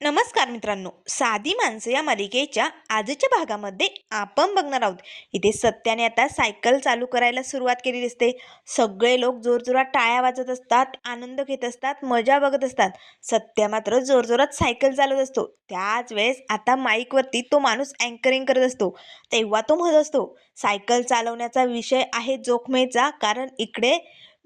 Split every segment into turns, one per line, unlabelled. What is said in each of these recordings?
नमस्कार मित्रांनो. साधी माणसं या मालिकेच्या आजच्या भागामध्ये आपण बघणार आहोत. इथे सत्याने आता सायकल चालू करायला सुरुवात केली दिसते. सगळे लोक जोरजोरात टाळ्या वाजत असतात आनंद घेत असतात मजा बघत असतात. सत्या मात्र जोरजोरात सायकल चालवत असतो. त्याच वेळेस आता माईकवरती तो माणूस अँकरिंग करत असतो. तेव्हा तो म्हणत असतो सायकल चालवण्याचा विषय आहे जोखमेचा कारण इकडे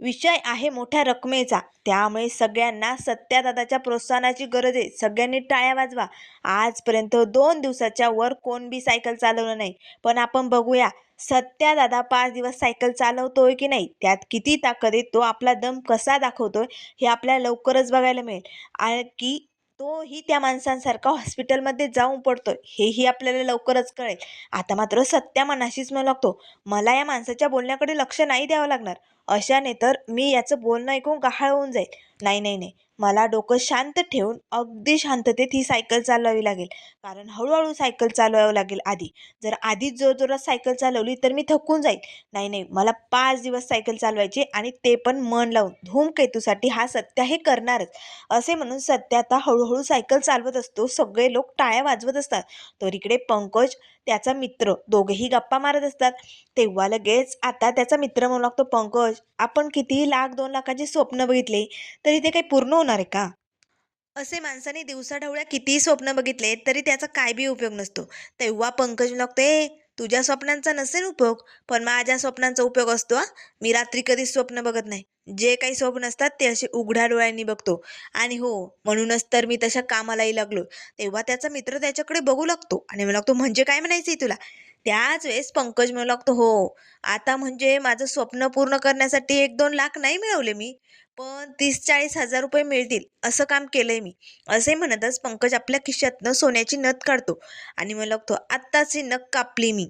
विषय आहे मोठ्या रकमेचा. त्यामुळे सगळ्यांना सत्यादादाच्या प्रोत्साहनाची गरज आहे. सगळ्यांनी टाळ्या वाजवा. आजपर्यंत दोन दिवसाच्या वर कोण बी सायकल चालवलं नाही. पण आपण बघूया सत्यादादा पाच दिवस सायकल चालवतोय की नाही? त्यात किती ताकद आहे? तो आपला दम कसा दाखवतोय? हे आपल्याला लवकरच बघायला मिळेल. आणि की तोही त्या माणसांसारखा हॉस्पिटलमध्ये जाऊन पडतोय. हेही आपल्याला लवकरच कळेल. आता मात्र सत्या मनाशीच म्हणू लागतो. मला या माणसाच्या बोलण्याकडे लक्ष नाही द्यावं लागणार. अशाने तर मी याचं बोलणं ऐकून गहाळ होऊन जाईल. नाही नाही नाही. मला डोकं शांत ठेवून अगदी शांततेत ही सायकल चालवावी लागेल. कारण हळूहळू सायकल चालवावं लागेल आधी. जर आधीच जोरजोरात सायकल चालवली तर मी थकून जाईल. नाही नाही. मला पाच दिवस सायकल चालवायची आणि ते पण मन लावून. धूमकेतूसाठी हा सत्य हे करणारच. असे म्हणून सत्य आता हळूहळू सायकल चालवत असतो. सगळे लोक टाळ्या वाजवत असतात. तर इकडे पंकज त्याचा मित्र दोघेही गप्पा मारत असतात. तेव्हा लगेच आता त्याचा मित्र म्हणू लागतो पंकज आपण कितीही लाख दोन लाखाचे स्वप्न बघितले तरी ते काही पूर्ण होणार आहे का? असे माणसाने दिवसाढवळ्या कितीही स्वप्न बघितले तरी त्याचा काय बी उपयोग नसतो. तेव्हा पंकज लागतो तुझ्या स्वप्नांचा नसेल उपयोग पण माझ्या स्वप्नांचा उपयोग असतो हा. मी रात्री कधीच स्वप्न बघत नाही. जे काही स्वप्न असतात ते असे उघड्या डोळ्यांनी बघतो. आणि हो म्हणूनच तर मी तशा कामालाही लागलो. तेव्हा त्याचा मित्र त्याच्याकडे बघू लागतो. आणि मला लागतो म्हणजे काय म्हणायचंय तुला? त्याच वेळेस पंकज म्हणू लागतो हो आता म्हणजे माझं स्वप्न पूर्ण करण्यासाठी एक दोन लाख नाही मिळवले मी पण तीस चाळीस हजार रुपये मिळतील असं काम केलंय मी. असे म्हणतच पंकज आपल्या खिशातनं सोन्याची नथ काढतो आणि म्हणू लागतो आत्ताच ही नख कापली मी.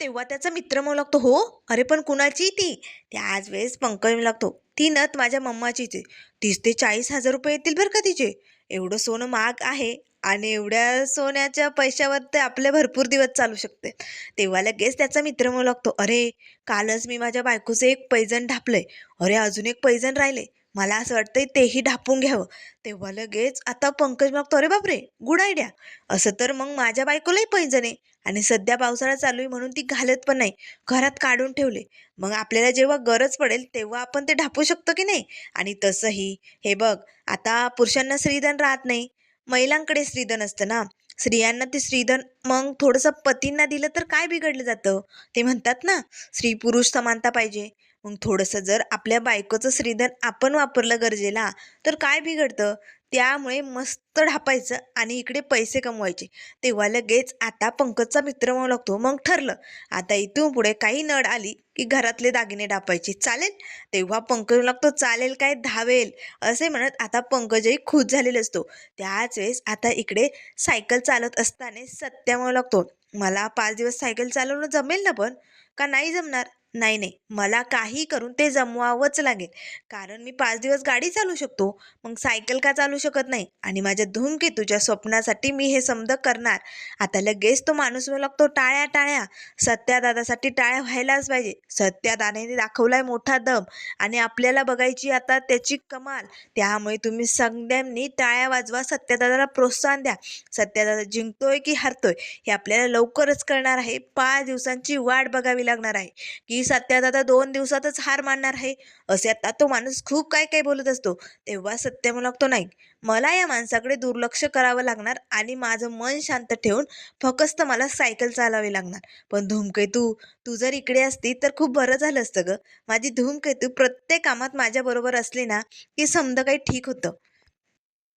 तेव्हा त्याचा मित्र म्हणू लागतो हो अरे पण कुणाची ती? त्याच वेळेस पंकज म्हणू लागतो ती नथ माझ्या मम्माचीच आहे तीस ते चाळीस हजार रुपये येतील बरं का तिचे? एवढं सोनं महाग आहे आणि एवढ्या सोन्याच्या पैशावर ते आपले भरपूर दिवस चालू शकते. तेव्हा लगेच त्याचा मित्र म्हणू लागतो अरे कालच मी माझ्या बायकोचं एक पैजण ढापलंय. अरे अजून एक पैजण राहिले मला असं वाटतंय तेही ढापून घ्यावं. तेव्हा लगेच आता पंकज मागतो अरे बापरे! Good idea. असं तर मग माझ्या बायकोलाही पैंजण. आहे आणि सध्या पावसाळा चालू आहे म्हणून ती घालत पण नाही. घरात काढून ठेवले. मग आपल्याला जेव्हा गरज पडेल तेव्हा आपण ते ढापू शकतो की नाही? आणि तसंही हे बघ आता पुरुषांना स्त्रीधन राहत नाही. महिलांकडे स्त्रीधन असतं ना. स्त्रियांना ते स्त्रीधन मग थोडंसं पतींना दिलं तर काय बिघडलं जातं? ते म्हणतात ना स्त्री पुरुष समानता पाहिजे. मग थोडंसं जर आपल्या बायकोचं श्रीधन आपण वापरलं गरजेला तर काय बिघडतं? त्यामुळे मस्त ढापायचं आणि इकडे पैसे कमवायचे. तेव्हा लगेच आता पंकजचा मित्र म्हणू लागतो मग ठरलं. आता इथून पुढे काही नड आली की घरातले दागिने ढापायचे. चालेल? तेव्हा पंकज लागतो चालेल काय? धावेल. असे म्हणत आता पंकजही खुश झालेला असतो. त्याच वेळेस आता इकडे सायकल चालत असताना सत्या म्हणू लागतो मला पाच दिवस सायकल चालवणं जमेल ना पण? का नाही जमणार? नाही नाही. मला काही करून ते जमवावंच लागेल. कारण मी पाच दिवस गाडी चालू शकतो. मग सायकल का चालू शकत नाही? आणि माझ्या धूमकेतूच्या स्वप्नासाठी मी हे समज करणार. आता लगेच तो माणूस म्हणू लागतो टाळ्या टाळ्या. सत्यादादासाठी टाळ्या व्हायलाच पाहिजे. सत्यादादाने दाखवलाय मोठा दम. आणि आपल्याला बघायची आता त्याची कमाल. त्यामुळे तुम्ही सगळ्यांनी टाळ्या वाजवा. सत्यादादाला प्रोत्साहन द्या. सत्यादादा जिंकतोय की हरतोय हे आपल्याला लवकरच कळणार आहे. पाच दिवसांची वाट बघावी लागणार आहे. की सत्यादादा दोन दिवसातच हार मानणार आहे. असे आता तो माणूस खूप काय काय बोलत असतो. तेव्हा सत्य मला लागतो नाही. मला या माणसाकडे दुर्लक्ष करावं लागणार आणि माझं मन शांत ठेवून फक्त मला सायकल चालावी लागणार. पण धूमकेतू तू जर इकडे असती तर खूप बरं झालं असतं ग. माझी धूमकेतू प्रत्येक कामात माझ्याबरोबर असली ना की समजा काही ठीक होतं.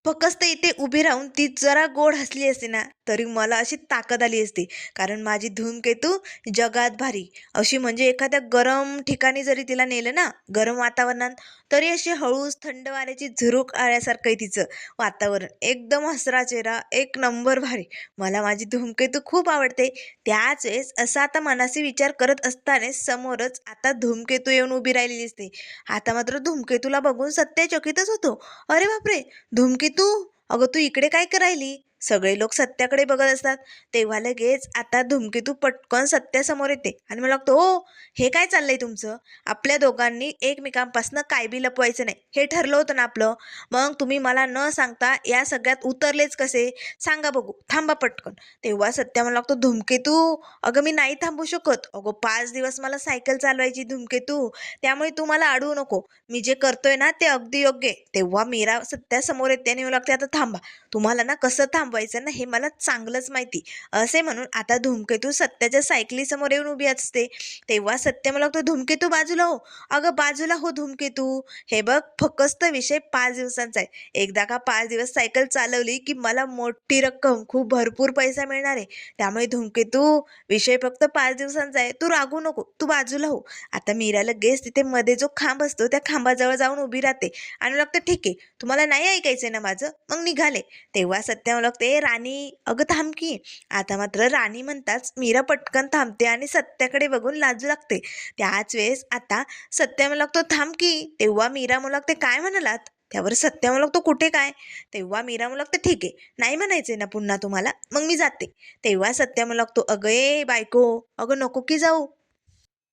फक्त इथे उभी राहून ती जरा गोड हसली असते ना तरी मला अशी ताकद आली असती. कारण माझी धूमकेतू जगात भारी. अशी म्हणजे एखाद्या गरम ठिकाणी जरी तिला नेलं ना गरम वातावरणात तरी अशी हळूच थंड वाऱ्याची झुरूक आल्यासारखं आहे तिचं वातावरण. एकदम हसरा चेहरा एक नंबर भारी. मला माझी धूमकेतू खूप आवडते. त्याच वेळेस असा आता मनाशी विचार करत असताना समोरच आता धूमकेतू येऊन उभी राहिलेली असते आता मात्र धूमकेतूला बघून सत्याचकितच होतो. अरे बापरे! धूमकेतू? अगं तू इकडे काय करायली? सगळे लोक सत्याकडे बघत असतात. तेव्हा लगेच आता धुमकेतू पटकन सत्यासमोर येते. आणि मला लागतो हो हे काय चाललंय तुमचं? आपल्या दोघांनी एकमेकांपासून काय बी लपवायचं नाही. हे ठरलं होतं ना आपलं. मग तुम्ही मला न सांगता या सगळ्यात उतरलेच कसे? सांगा बघू. थांबा पटकन. तेव्हा सत्या मला लागतो धुमकेतू अगं मी नाही थांबू शकत. अगं पाच दिवस मला सायकल चालवायची धुमकेतू त्यामुळे तू मला अडवू नको. मी जे करतोय ना ते अगदी योग्य तेव्हा मीरा सत्यासमोर येते आणि मला लागते आता थांबा. तुम्हाला ना कसं थांब थांबवायचं ना हे मला चांगलंच माहिती. असे म्हणून आता धूमकेतू सत्याच्या सायकलीसमोर येऊन उभी असते. तेव्हा सत्य मला लागतो धूमकेतू बाजूला हो. अगं बाजूला हो धूमकेतू. हे बघ फक्त विषय पाच दिवसांचा आहे. एकदा का पाच दिवस सायकल चालवली की मला मोठी रक्कम खूप भरपूर पैसा मिळणार आहे. त्यामुळे धूमकेतू विषय फक्त पाच दिवसांचा आहे. तू रागू नको. तू बाजूला हो. आता मीरा लगेच तिथे मध्ये जो खांब असतो त्या खांबाजवळ जाऊन उभी राहते. आणि लागतं ठीक आहे. तुम्हाला नाही ऐकायचंय ना माझं? मग निघाले. तेव्हा सत्या मला लागते राणी अगं थांब की. आता मात्र राणी म्हणताच मीरा पटकन थांबते आणि सत्याकडे बघून लाजू लागते. त्याच वेळेस आता सत्या मला लागतो थांब की. तेव्हा मीरा मुलग लागते काय म्हणालात? त्यावर सत्या मला लागतो कुठे काय? तेव्हा मीरा मुलग लागतं ठीक आहे. नाही म्हणायचंय ना पुन्हा तुम्हाला? मग मी जाते. तेव्हा सत्या मला लागतो अगं ए बायको अगं नको की जाऊ.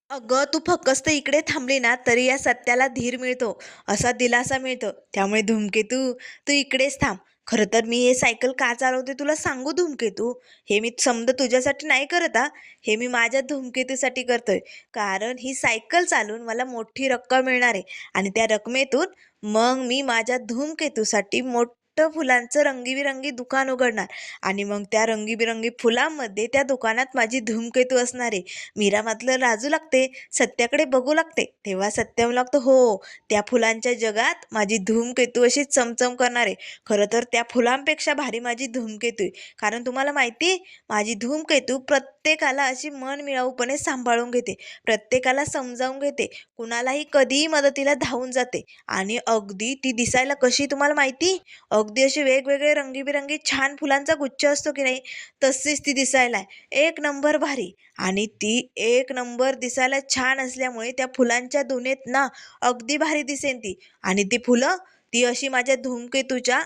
अगं तू फक्त इकडे थांबली ना तरी या सत्याला धीर मिळतो. असा दिलासा मिळतो. त्यामुळे धूमकेतू तू इकडेच थांब. खरं तर मी हे सायकल का चालवते तुला सांगू धूमकेतू? हे मी समजा तुझ्यासाठी नाही करत हा. हे मी माझ्या धूमकेतूसाठी करतोय. कारण ही सायकल चालून मला मोठी रक्कम मिळणार आहे. आणि त्या रकमेतून मग मी माझ्या धूमकेतूसाठी मोठ फुलांचं रंगीबिरंगी दुकान उघडणार. आणि मग त्या रंगीबिरंगी फुलांमध्ये त्या दुकानात माझी धूमकेतू असणार आहे मीरा मात्र राजू लागते सत्याकडे बघू लागते. तेव्हा सत्य म्हणू हो त्या फुलांच्या जगात माझी धूमकेतू अशी चमचम करणार. आहे खरं तर त्या फुलांपेक्षा भारी माझी धूमकेतू आहे. कारण तुम्हाला माहिती माझी धूमकेतू प्रत्येकाला अशी मन मिळाऊपणे सांभाळून घेते. प्रत्येकाला समजावून घेते. कुणालाही कधीही मदतीला धावून जाते. आणि अगदी ती दिसायला कशी तुम्हाला माहिती? अगदी असे वेगवेगळे रंगीबिरंगी छान फुलांचा गुच्छ असतो की नाही तशीच ती दिसायला आहे एक नंबर भारी. आणि ती एक नंबर दिसायला छान असल्यामुळे त्या फुलांच्या दुनेत ना अगदी भारी दिसेन ती. आणि ती फुलं ती अशी माझ्या धूमकेतूच्या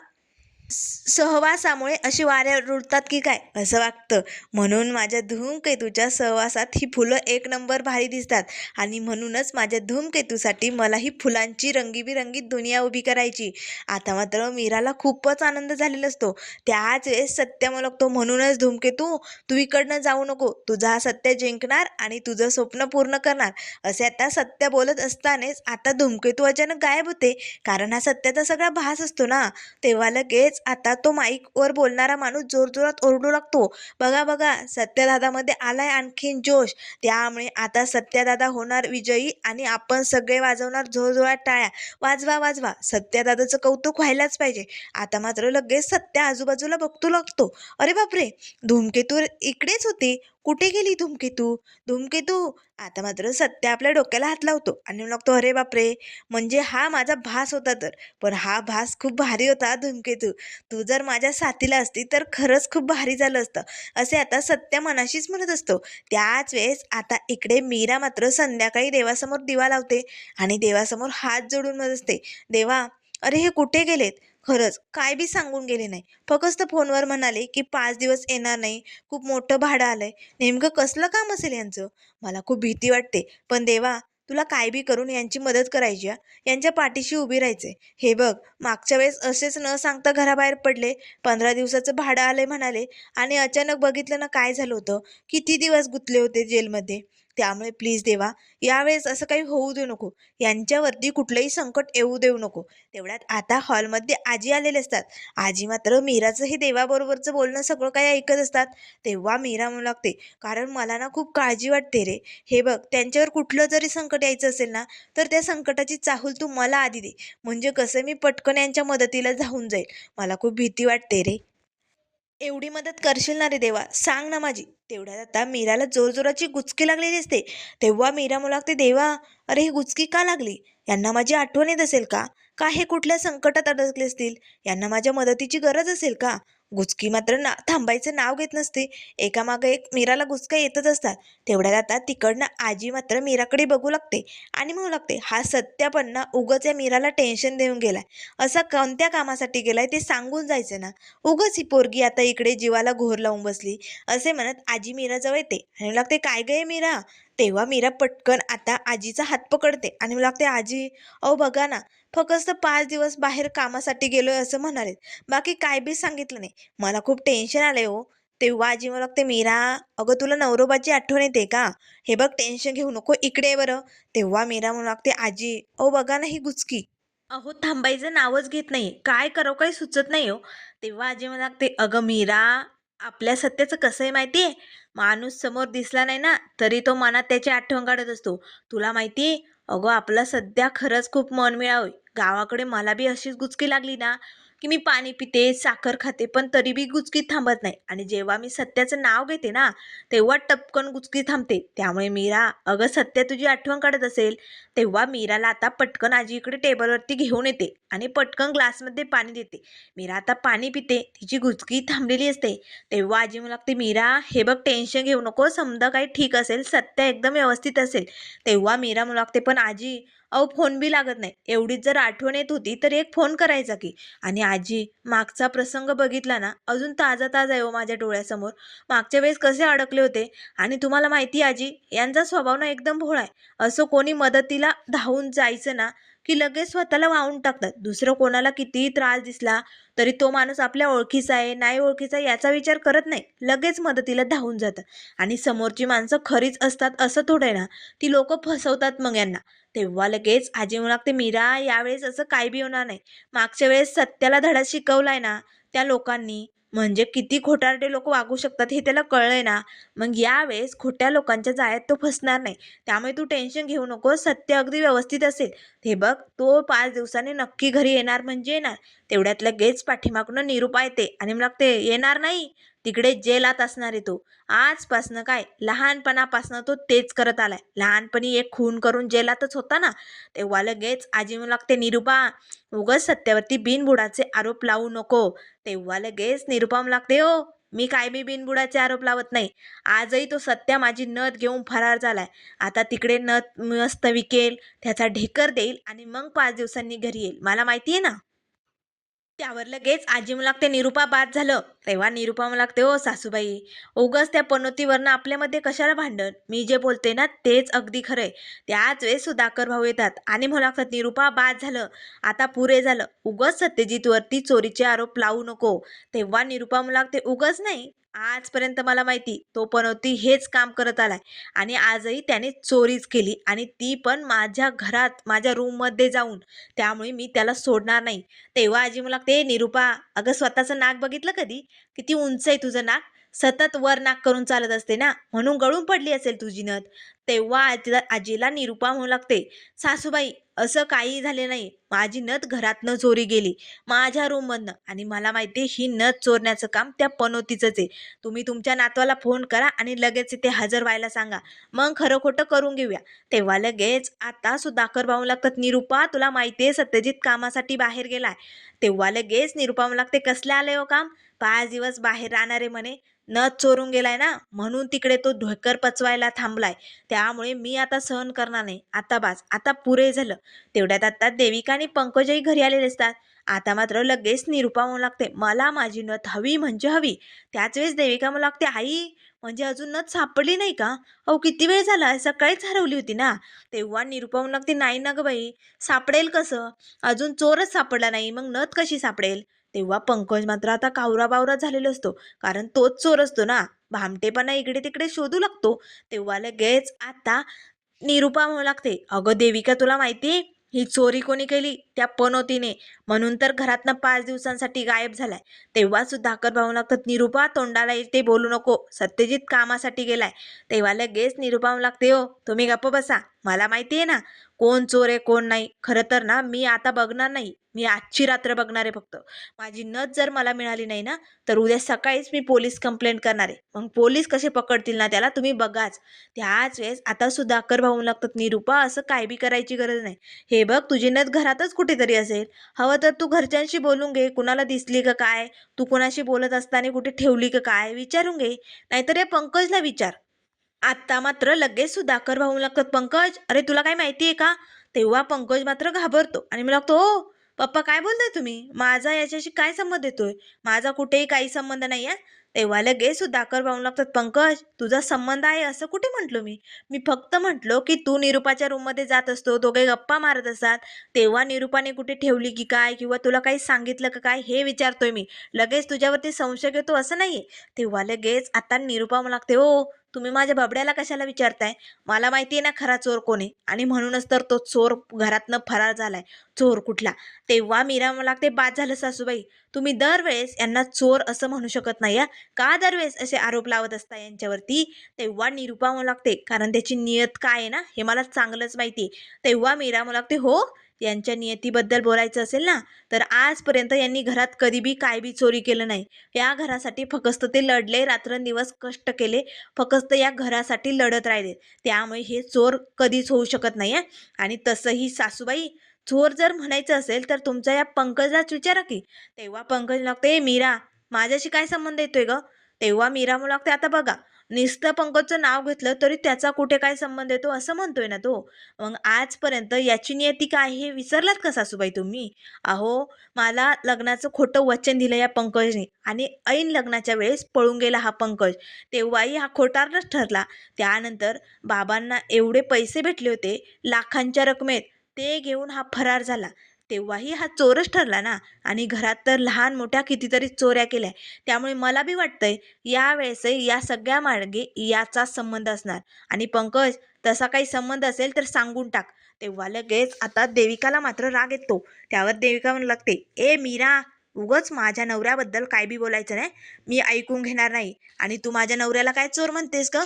सहवासामुळे अशी वाऱ्या रुळतात की काय? असं वाटतं म्हणून माझ्या धूमकेतूच्या सहवासात ही फुलं एक नंबर भारी दिसतात. आणि म्हणूनच माझ्या धूमकेतूसाठी मला ही फुलांची रंगीबिरंगी दुनिया उभी करायची. आता मात्र मीराला खूपच आनंद झालेला असतो. त्याच वेळेस सत्य म्हणतो म्हणूनच धूमकेतू तू इकडनं जाऊ नको. तुझा हा सत्य जिंकणार आणि तुझं स्वप्न पूर्ण करणार. असे आता सत्य बोलत असतानाच आता धूमकेतू अचानक गायब होते. कारण हा सत्याचा सगळा भास असतो ना. तेव्हा लगेच आता तो माईकवर बोलणारा माणूस जोरजोरात ओरडू लागतो. बघा बघा सत्यदादामध्ये आलाय आणखीन जोश. त्यामुळे आता सत्यदादा होणार विजयी आणि आपण सगळे वाजवणार जोरजोरात टाळ्या. वाजवा वाजवा सत्यदादाचं कौतुक व्हायलाच पाहिजे. आता मात्र लगेच सत्या आजूबाजूला बघतो लागतो. अरे बापरे धूमकेतू इकडेच होती. कुठे गेली धूमकेतू? धूमकेतू आता मात्र सत्य आपल्या डोक्याला हात लावतो आणि लागतो अरे बापरे म्हणजे हा माझा भास होता तर. पण हा भास खूप भारी होता धूमकेतू. तू जर माझ्या साथीला असती तर खरंच खूप भारी झालं असतं. असे आता सत्य मनाशीच म्हणत असतो. त्याच वेळेस आता इकडे मीरा मात्र संध्याकाळी देवासमोर दिवा लावते आणि देवासमोर हात जोडून म्हणत असते देवा अरे हे कुठे गेलेत? खरंच काय बी सांगून गेले नाही. फक्त फोनवर म्हणाले की पाच दिवस येणार नाही. खूप मोठं भाडं आलंय. नेमकं कसलं काम असेल यांचं? मला खूप भीती वाटते. पण देवा तुला काय बी करून यांची मदत करायची यांच्या पाठीशी उभी राहायचे हे बघ मागच्या वेळेस असेच न सांगता घराबाहेर पडले पंधरा दिवसाचं भाडं आलंय म्हणाले आणि अचानक बघितलं ना काय झालं होतं? किती दिवस गुंतले होते जेलमध्ये? त्यामुळे प्लीज देवा यावेळेस असं काही होऊ देऊ नको. यांच्यावरती कुठलंही संकट येऊ देऊ नको. तेवढ्यात आता हॉलमध्ये आजी आलेले असतात. आजी मात्र मीराचं हे देवाबरोबरचं बोलणं सगळं काही ऐकत असतात. तेव्हा मीरा म्हणू लागते कारण मला ना खूप काळजी वाटते रे. हे बघ त्यांच्यावर कुठलं जरी संकट यायचं असेल ना तर त्या संकटाची चाहूल तू मला आधी दे. म्हणजे कसं मी पटकन यांच्या मदतीला धावून जाईल. मला खूप भीती वाटते रे. एवढी मदत करशील ना रे देवा. सांग ना माझी. तेवढ्यात आता मीराला जोरजोराची गुचकी लागलेली असते तेव्हा मीरा म्हणू लागते देवा अरे ही गुचकी का लागली? यांना माझी आठवण येत असेल का? का हे कुठल्या संकटात अडकले असतील? यांना माझ्या मदतीची गरज असेल का? गुचकी मात्र ना थांबायचं नाव घेत नसते. एकामागं एक मीराला गुचका येतच असतात. तेवढ्यात आता तिकडनं आजी मात्र मीराकडे बघू लागते आणि म्हणू लागते हा सत्यापन्न ना उगच या मीराला टेन्शन देऊन गेलाय. असा कोणत्या कामासाठी गेलाय ते सांगून जायचं ना. उगच ही पोरगी आता इकडे जीवाला घोर लावून बसली. असे म्हणत आजी मीराजवळ येते. आणि लागते काय गे मीरा? तेव्हा मीरा पटकन आता आजीचा हात पकडते आणि मला लागते आजी अहो बघा ना फक्त पाच दिवस बाहेर कामासाठी गेलोय असं म्हणाले बाकी काय बी सांगितलं नाही. मला खूप टेन्शन आलंय हो. तेव्हा आजी मला लागते मीरा अगं तुला नवरोबाची आठवण येते का? हे बघ टेन्शन घेऊ नको इकडे बरं. तेव्हा मीरा म्हणू लागते आजी अहो बघा ना ही गुचकी. अहो थांबायचं नावच घेत नाही. काय करावं काही सुचत नाही हो. तेव्हा आजी मला लागते अगं मीरा आपल्या सत्याचं कसं आहे माहिती आहे? माणूस समोर दिसला नाही ना तरी तो मनात त्याची आठवण काढत असतो. तुला माहिती आहे? अगं आपला सध्या खरंच खूप मन मिळावं. गावाकडे मला बी अशीच गुचकी लागली ना. की मी पाणी पिते साखर खाते पण तरी बी गुचकी थांबत नाही. आणि जेव्हा मी सत्याचं नाव घेते ना तेव्हा टपकन गुचकी थांबते. त्यामुळे मीरा अगं सत्या तुझी आठवण काढत असेल तेव्हा मीराला आता पटकन आजी इकडे टेबलवरती घेऊन येते आणि पटकन ग्लासमध्ये पाणी देते. मीरा आता पाणी पिते तिची गुचकी थांबलेली असते. तेव्हा आजी मला लागते मीरा हे बघ टेन्शन घेऊ नको समजा काही ठीक असेल सत्य एकदम व्यवस्थित असेल. तेव्हा मीरा मला लागते पण आजी अहो फोन बी लागत नाही. एवढीच जर आठवण येत होती तर एक फोन करायचा की. आणि आजी मागचा प्रसंग बघितला ना अजून ताजा ताजा आहे हो माझ्या डोळ्यासमोर. मागच्या वेळेस कसे अडकले होते. आणि तुम्हाला माहिती आहे आजी यांचा स्वभाव ना एकदम भोळा आहे. असं कोणी मदतीला धावून जायचं ना की लगेच स्वतःला वाहून टाकतात. दुसरं कोणाला कितीही त्रास दिसला तरी तो माणूस आपल्या ओळखीचा आहे नाही ओळखीचा आहे याचा विचार करत नाही. लगेच मदतीला धावून जातात. आणि समोरची माणसं खरीच असतात असं थोडं आहे ना ती लोक फसवतात मग यांना. तेव्हा लगेच आजी म्हणू लागते मीरा यावेळेस असं काय बी होणार नाही. मागच्या वेळेस सत्याला धडा शिकवलाय ना त्या लोकांनी म्हणजे किती खोटारडे लोक वागू शकतात हे त्याला कळलंय ना. मग यावेळेस खोट्या लोकांच्या जाळ्यात तो फसणार नाही. त्यामुळे तू टेन्शन घेऊ नको सत्य अगदी व्यवस्थित असेल. हे बघ तो पाच दिवसांनी नक्की घरी येणार म्हणजे येणार. तेवढ्यात लगेच पाठीमागून निरूपा येते आणि मग ते येणार नाही. तिकडे जेलात असणार आहे तो. आजपासनं काय? लहानपणापासनं तो तेच करत आलाय. लहानपणी एक खून करून जेलातच होता ना? तेव्हा लगेच आजी म्हणू लागते निरुपा उगाच सत्यावरती बिनबुडाचे आरोप लावू नको. तेव्हा लगेच निरुपा म्हणू लागते हो मी काय बी बिनबुडाचे आरोप लावत नाही. आजही तो सत्या माझी नथ घेऊन फरार झालाय. आता तिकडे नथ मस्त विकेल त्याचा ढेकर देईल आणि मग पाच दिवसांनी घरी येईल. मला माहिती आहे ना? त्यावर लगेच आजी मला लागते निरूपा बाद झालं. तेव्हा निरूपा मला लागते ओ सासूबाई उगस त्या पनोतीवरनं आपल्यामध्ये कशाला भांडण? मी जे बोलते ना तेच अगदी खरंय. त्याच वेळेस सुधाकर भाऊ येतात आणि मला लागतात निरूपा बाद झालं. आता पुरे झालं. उगस सत्यजितवरती चोरीचे आरोप लावू नको. तेव्हा निरूपा मला लागते उगस नाही. आजपर्यंत मला माहिती तो पनोती हेच काम करत आलाय. आणि आजही त्याने चोरीच केली आणि ती पण माझ्या घरात माझ्या रूममध्ये जाऊन. त्यामुळे मी त्याला सोडणार नाही. तेव्हा आजी मला लागते निरूपा अगं स्वतःचं नाक बघितलं कधी? किती उंच आहे तुझं नाक? सतत वर नाक करून चालत असते ना? म्हणून गळून पडली असेल तुझी नथ. तेव्हा आजीला आजीला निरूपा म्हणू लागते सासूबाई असं काही झाले नाही. माझी नथ घरातनं चोरी गेली. माझ्या रूममधनं. आणि मला माहिती आहे ही नथ चोरण्याचं काम त्या पनोतीचंच आहे. तुम्ही तुमच्या नातवाला फोन करा आणि लगेच इथे हजर व्हायला सांगा. मग खरं खोटं करून घेऊया. तेव्हा लगेच आता सुधाकर भाऊ लागतात निरूपा तुला माहिती आहे सत्यजित कामासाठी बाहेर गेलाय. तेव्हा लगेच निरूपा म्हणू लागते कसले आले हो काम? पाच दिवस बाहेर राहणारे म्हणे. नथ चोरून गेलाय ना म्हणून तिकडे तो ढोकर पचवायला थांबलाय. त्यामुळे मी आता सहन करणार नाही. आता बास आता पुरे झालं. तेवढ्यात आता देविका आणि पंकजही घरी आलेले असतात. आता मात्र लगेच निरूपा म्हणू लागते. मला माझी नथ हवी म्हणजे हवी. त्याच वेळेस देविका म्हणू लागते आई म्हणजे अजून नथ सापडली नाही का? अहो किती वेळ झाला? सकाळीच हरवली होती ना? तेव्हा निरूपा म्हणू लागते नाही ना गं बाई सापडेल कसं? अजून चोरच सापडला नाही. मग नथ कशी सापडेल? तेव्हा पंकज मात्र आता कावरा बावरा झालेला असतो. कारण तोच चोर असतो ना. भामटेपणा इकडे तिकडे शोधू लागतो. तेव्हा लगेच आता निरूपा म्हणू लागते अगं देविका तुला माहिती आहे ही चोरी कोणी केली? त्या पनोतीने म्हणून तर घरातनं पाच दिवसांसाठी गायब झालाय. तेव्हा सुधाकर भाऊ लागतात निरूपा तोंडाला येते बोलू नको. सत्यजित कामासाठी गेलाय. तेव्हा लगेच निरूपा म्हणू लागते हो तुम्ही गप्प बसा. मला माहिती आहे ना कोण चोर आहे कोण नाही. खरं तर ना मी आता बघणार नाही. मी आजची रात्र बघणार आहे फक्त. माझी नथ जर मला मिळाली नाही ना तर उद्या सकाळीच मी पोलीस कंप्लेंट करणार आहे. मग पोलीस कसे पकडतील ना त्याला तुम्ही बघाच. त्याच वेळेस आता सुधाकर भाऊ लागतात निरूपा असं काय बी करायची गरज नाही. हे बघ तुझी नथ घरातच कुठेतरी असेल. हवं तर तू घरच्यांशी बोलून घे कुणाला दिसली का काय? तू कुणाशी बोलत असताना कुठे ठेवली का काय? विचारून घे. नाहीतर या पंकजला विचार. आत्ता मात्र लगेच सुधाकर भाऊ लागतात पंकज अरे तुला काय माहिती आहे का? तेव्हा पंकज मात्र घाबरतो आणि मी लागतो हो पप्पा काय बोलताय तुम्ही? माझा याच्याशी काय संबंध येतोय? माझा कुठेही काही संबंध नाही आहे तेव्हा लगेच सुधाकर भाऊ लागतात पंकज तुझा संबंध आहे असं कुठे म्हटलो मी? मी फक्त म्हटलो की तू निरूपाच्या रूममध्ये जात असतो दोघे गप्पा मारत असतात. तेव्हा निरूपाने कुठे ठेवली की काय किंवा तुला काही सांगितलं का काय हे विचारतोय मी. लगेच तुझ्यावरती संशय घेतो असं नाही तेव्हा लगेच आता निरूपा मला लागते हो तुम्ही माझ्या बाबड्याला कशाला विचारताय? मला माहिती आहे ना खरा चोर कोण आहे. आणि म्हणूनच तर तो चोर घरातनं फरार झालाय. चोर कुठला? तेव्हा मीरा मला लागते बाद झालं सासूबाई. तुम्ही दरवेळेस यांना चोर असं म्हणू शकत नाही या का दरवेळेस असे आरोप लावत असता यांच्यावरती? तेव्हा निरूपा मला लागते. कारण त्याची नियत काय आहे ना हे मला चांगलंच माहिती आहे तेव्हा मीरा मला लागते हो यांच्या नियतीबद्दल बोलायचं असेल ना तर आजपर्यंत यांनी घरात कधी बी काय बी चोरी केलं नाही. या घरासाठी फक्त ते लढले रात्रंदिवस कष्ट केले फक्त या घरासाठी लढत राहिले. त्यामुळे हे चोर कधीच होऊ शकत नाही आहे आणि तसंही सासूबाई चोर जर म्हणायचं असेल तर तुमचा या पंकजलाच विचारा की. तेव्हा पंकज लागते मीरा माझ्याशी काय संबंध येतोय ग? तेव्हा मीरा मला लागते आता बघा नुसतं पंकजचं नाव घेतलं तरी त्याचा कुठे काय संबंध येतो असं म्हणतोय ना तो. मग आजपर्यंत याची नियती काय हे विसरलात का सासूबाई तुम्ही? अहो मला लग्नाचं खोटं वचन दिलं या पंकजने आणि ऐन लग्नाच्या वेळेस पळून गेला हा पंकज. तेव्हाही हा खोटारच ठरला. त्यानंतर बाबांना एवढे पैसे भेटले होते लाखांच्या रकमेत ते घेऊन हा फरार झाला. तेव्हाही हा चोरच ठरला ना. आणि घरात तर लहान मोठ्या कितीतरी चोऱ्या केल्या. त्यामुळे मला बी वाटतंय यावेळेसही या सगळ्या मार्गे याचा संबंध असणार. आणि पंकज तसा काही संबंध असेल तर सांगून टाक. तेव्हा लगेच आता देविकाला मात्र राग येतो. त्यावर देविका म्हणू लागते ए मीरा उगच माझ्या नवऱ्याबद्दल काय बी बोलायचं नाही. मी ऐकून घेणार नाही. आणि तू माझ्या नवऱ्याला काय चोर म्हणतेस ग?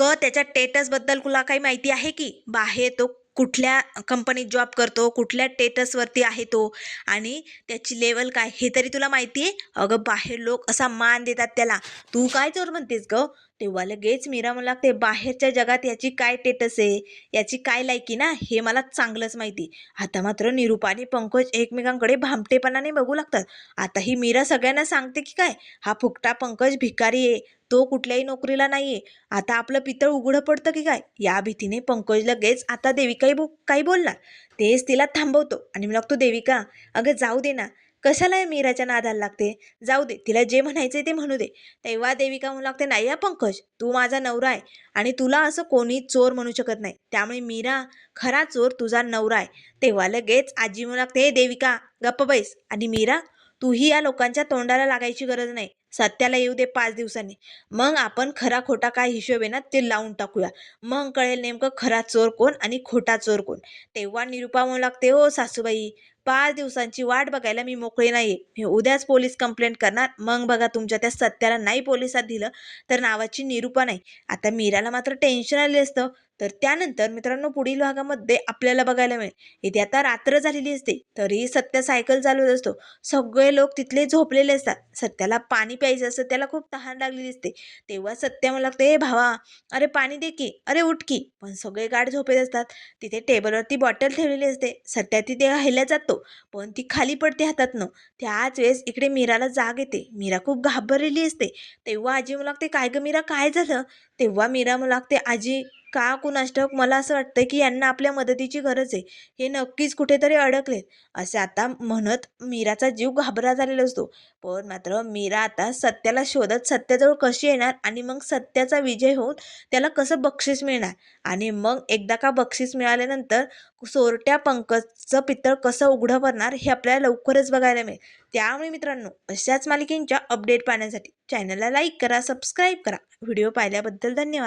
ग त्याच्या टेटसबद्दल तुला काही माहिती आहे की? बाहेर तो कुठल्या कंपनीत जॉब करतो कुठल्या टेटसवरती आहे तो आणि त्याची लेवल काय हे तरी तुला माहिती आहे अगं बाहेर लोक असा मान देतात त्याला. तू काय चोर म्हणतेस ग? तेव्हा लगेच मीरा मला लागते बाहेरच्या जगात याची काय टेटस आहे? याची काय लायकी ना? हे मला चांगलंच माहिती. आता मात्र निरूपा आणि पंकज एकमेकांकडे भामटेपणाने बघू लागतात. आता ही मीरा सगळ्यांना सांगते की काय हा फुकटा पंकज भिकारी आहे. तो कुठल्याही नोकरीला नाहीये. आता आपलं पितळ उघडं पडतं की काय? या भीतीने पंकज लगेच आता देविकाही बो काही बोलणार. तेच तिला थांबवतो आणि मी लागतो देविका अगं जाऊ दे ना. कशाला या मीराच्या नादाला लागते? जाऊ दे तिला जे म्हणायचे ते म्हणू दे. तेव्हा देविका म्हणू लागते नाही या पंकज तू माझा नवरा आहे आणि तुला असं कोणी चोर म्हणू शकत नाही. त्यामुळे मीरा खरा चोर तुझा नवरा आहे. तेव्हा लगेच आजी म्हणू लागते "हे देविका गप्प बैस. आणि मीरा तूही या लोकांच्या तोंडाला लागायची गरज नाही. सत्याला येऊ दे पाच दिवसांनी. मग आपण खरा खोटा काय हिशोब आहे ना ते लावून टाकूया. मग कळेल नेमकं खरा चोर कोण आणि खोटा चोर कोण. तेव्हा निरुपा म्हणू लागते हो सासूबाई पाच दिवसांची वाट बघायला मी मोकळी नाही मी उद्याच पोलीस कंप्लेंट करणार. मग बघा तुमच्या त्या सत्याला नाही पोलिसात दिलं तर नावाची निरूपा नाही. आता मीराला मात्र टेन्शन आले असतं. तर त्यानंतर मित्रांनो पुढील भागामध्ये आपल्याला बघायला मिळेल. इथे आता रात्र झालेली असते तरी सत्य सायकल चालवत असतो. सगळे लोक तिथले झोपलेले असतात. सत्याला पाणी प्यायचं असतं त्याला खूप तहान लागलेली असते. तेव्हा सत्य मला लागतं हे भावा अरे पाणी दे की अरे उठ की. पण सगळे गाठ झोपेत असतात. तिथे टेबलवरती बॉटल ठेवलेली असते. सत्या तिथे घ्यायला जातो पण ती खाली पडते हातातनं. त्याच वेळेस इकडे मीराला जाग येते. मीरा खूप घाबरलेली असते. तेव्हा आजी मला लागते काय ग मीरा काय झालं? तेव्हा मीरा मला लागते आजी का कुणाष्टक मला असं वाटतं की यांना आपल्या मदतीची गरज आहे. हे नक्कीच कुठेतरी अडकलेत. असे आता म्हणत मीराचा जीव घाबरा झालेला असतो. पण मात्र मीरा आता सत्याला शोधत सत्याजवळ कशी येणार आणि मग सत्याचा विजय होऊन त्याला कसं बक्षीस मिळणार? आणि मग एकदा का बक्षीस मिळाल्यानंतर सोरट्या पंकजचं पितळ कसं उघडं भरणार हे आपल्याला लवकरच बघायला मिळेल. त्यामुळे मित्रांनो अशाच मालिकेंच्या अपडेट पाहण्यासाठी चॅनलला लाईक करा सबस्क्राईब करा. व्हिडिओ पाहिल्याबद्दल धन्यवाद.